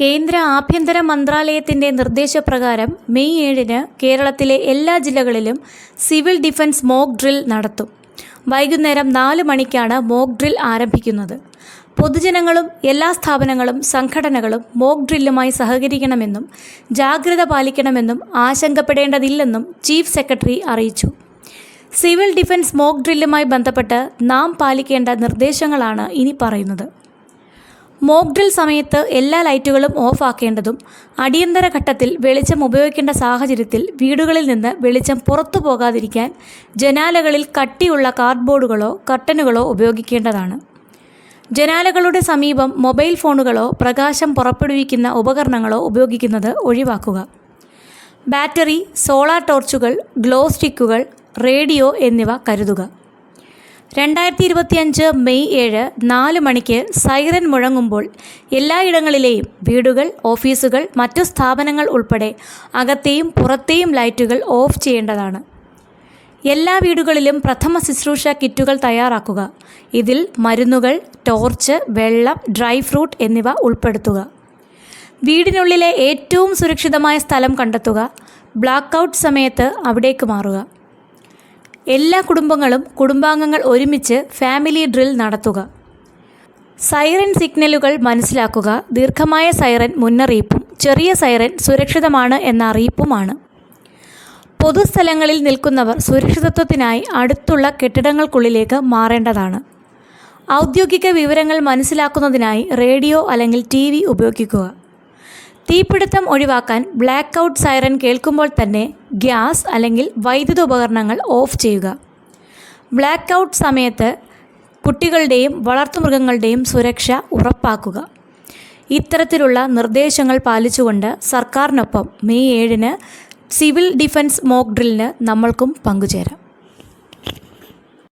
കേന്ദ്ര ആഭ്യന്തര മന്ത്രാലയത്തിന്റെ നിർദ്ദേശപ്രകാരം മെയ് ഏഴിന് കേരളത്തിലെ എല്ലാ ജില്ലകളിലും സിവിൽ ഡിഫൻസ് മോക്ക് ഡ്രിൽ നടത്തും. വൈകുന്നേരം നാല് മണിക്കാണ് മോക്ക് ഡ്രിൽ ആരംഭിക്കുന്നത്. പൊതുജനങ്ങളും എല്ലാ സ്ഥാപനങ്ങളും സംഘടനകളും മോക്ക് ഡ്രില്ലുമായി സഹകരിക്കണമെന്നും ജാഗ്രത പാലിക്കണമെന്നും ആശങ്കപ്പെടേണ്ടതില്ലെന്നും ചീഫ് സെക്രട്ടറി അറിയിച്ചു. സിവിൽ ഡിഫൻസ് മോക്ക് ഡ്രില്ലുമായി ബന്ധപ്പെട്ട് നാം പാലിക്കേണ്ട നിർദ്ദേശങ്ങളാണ് ഇനി പറയുന്നത്. മോക്ക് ഡ്രിൽ സമയത്ത് എല്ലാ ലൈറ്റുകളും ഓഫ് ആക്കേണ്ടതും അടിയന്തര ഘട്ടത്തിൽ വെളിച്ചം ഉപയോഗിക്കേണ്ട സാഹചര്യത്തിൽ വീടുകളിൽ നിന്ന് വെളിച്ചം പുറത്തു പോകാതിരിക്കാൻ ജനാലകളിൽ കട്ടിയുള്ള കാർഡ്ബോർഡുകളോ കർട്ടനുകളോ ഉപയോഗിക്കേണ്ടതാണ്. ജനാലകളുടെ സമീപം മൊബൈൽ ഫോണുകളോ പ്രകാശം പുറപ്പെടുവിക്കുന്ന ഉപകരണങ്ങളോ ഉപയോഗിക്കുന്നത് ഒഴിവാക്കുക. ബാറ്ററി സോളാർ ടോർച്ചുകൾ ഗ്ലോ സ്റ്റിക്കുകൾ റേഡിയോ എന്നിവ കരുതുക. രണ്ടായിരത്തി ഇരുപത്തിയഞ്ച് മെയ് ഏഴ് നാല് മണിക്ക് സൈറൻ മുഴങ്ങുമ്പോൾ എല്ലായിടങ്ങളിലെയും വീടുകൾ ഓഫീസുകൾ മറ്റു സ്ഥാപനങ്ങൾ ഉൾപ്പെടെ അകത്തെയും പുറത്തെയും ലൈറ്റുകൾ ഓഫ് ചെയ്യേണ്ടതാണ്. എല്ലാ വീടുകളിലും പ്രഥമ ശുശ്രൂഷ കിറ്റുകൾ തയ്യാറാക്കുക. ഇതിൽ മരുന്നുകൾ ടോർച്ച് വെള്ളം ഡ്രൈ ഫ്രൂട്ട് എന്നിവ ഉൾപ്പെടുത്തുക. വീടിനുള്ളിലെ ഏറ്റവും സുരക്ഷിതമായ സ്ഥലം കണ്ടെത്തുക. ബ്ലാക്ക് ഔട്ട് സമയത്ത് അവിടേക്ക് മാറുക. എല്ലാ കുടുംബങ്ങളും കുടുംബാംഗങ്ങൾ ഒരുമിച്ച് ഫാമിലി ഡ്രിൽ നടത്തുക. സൈറൻ സിഗ്നലുകൾ മനസ്സിലാക്കുക. ദീർഘമായ സൈറൻ മുന്നറിയിപ്പും ചെറിയ സൈറൻ സുരക്ഷിതമാണ് എന്ന അറിയിപ്പുമാണ്. പൊതുസ്ഥലങ്ങളിൽ നിൽക്കുന്നവർ സുരക്ഷിതത്വത്തിനായി അടുത്തുള്ള കെട്ടിടങ്ങൾക്കുള്ളിലേക്ക് മാറേണ്ടതാണ്. ഔദ്യോഗിക വിവരങ്ങൾ മനസ്സിലാക്കുന്നതിനായി റേഡിയോ അല്ലെങ്കിൽ ടി ഉപയോഗിക്കുക. തീപിടുത്തം ഒഴിവാക്കാൻ ബ്ലാക്ക് ഔട്ട് സൈറൻ കേൾക്കുമ്പോൾ തന്നെ ഗ്യാസ് അല്ലെങ്കിൽ വൈദ്യുത ഉപകരണങ്ങൾ ഓഫ് ചെയ്യുക. ബ്ലാക്ക് ഔട്ട് സമയത്ത് കുട്ടികളുടെയും വളർത്തുമൃഗങ്ങളുടെയും സുരക്ഷ ഉറപ്പാക്കുക. ഇത്തരത്തിലുള്ള നിർദ്ദേശങ്ങൾ പാലിച്ചുകൊണ്ട് സർക്കാരിനൊപ്പം മെയ് ഏഴിന് സിവിൽ ഡിഫൻസ് മോക്ക് ഡ്രില്ലിന് നമ്മൾക്കും പങ്കുചേരാം.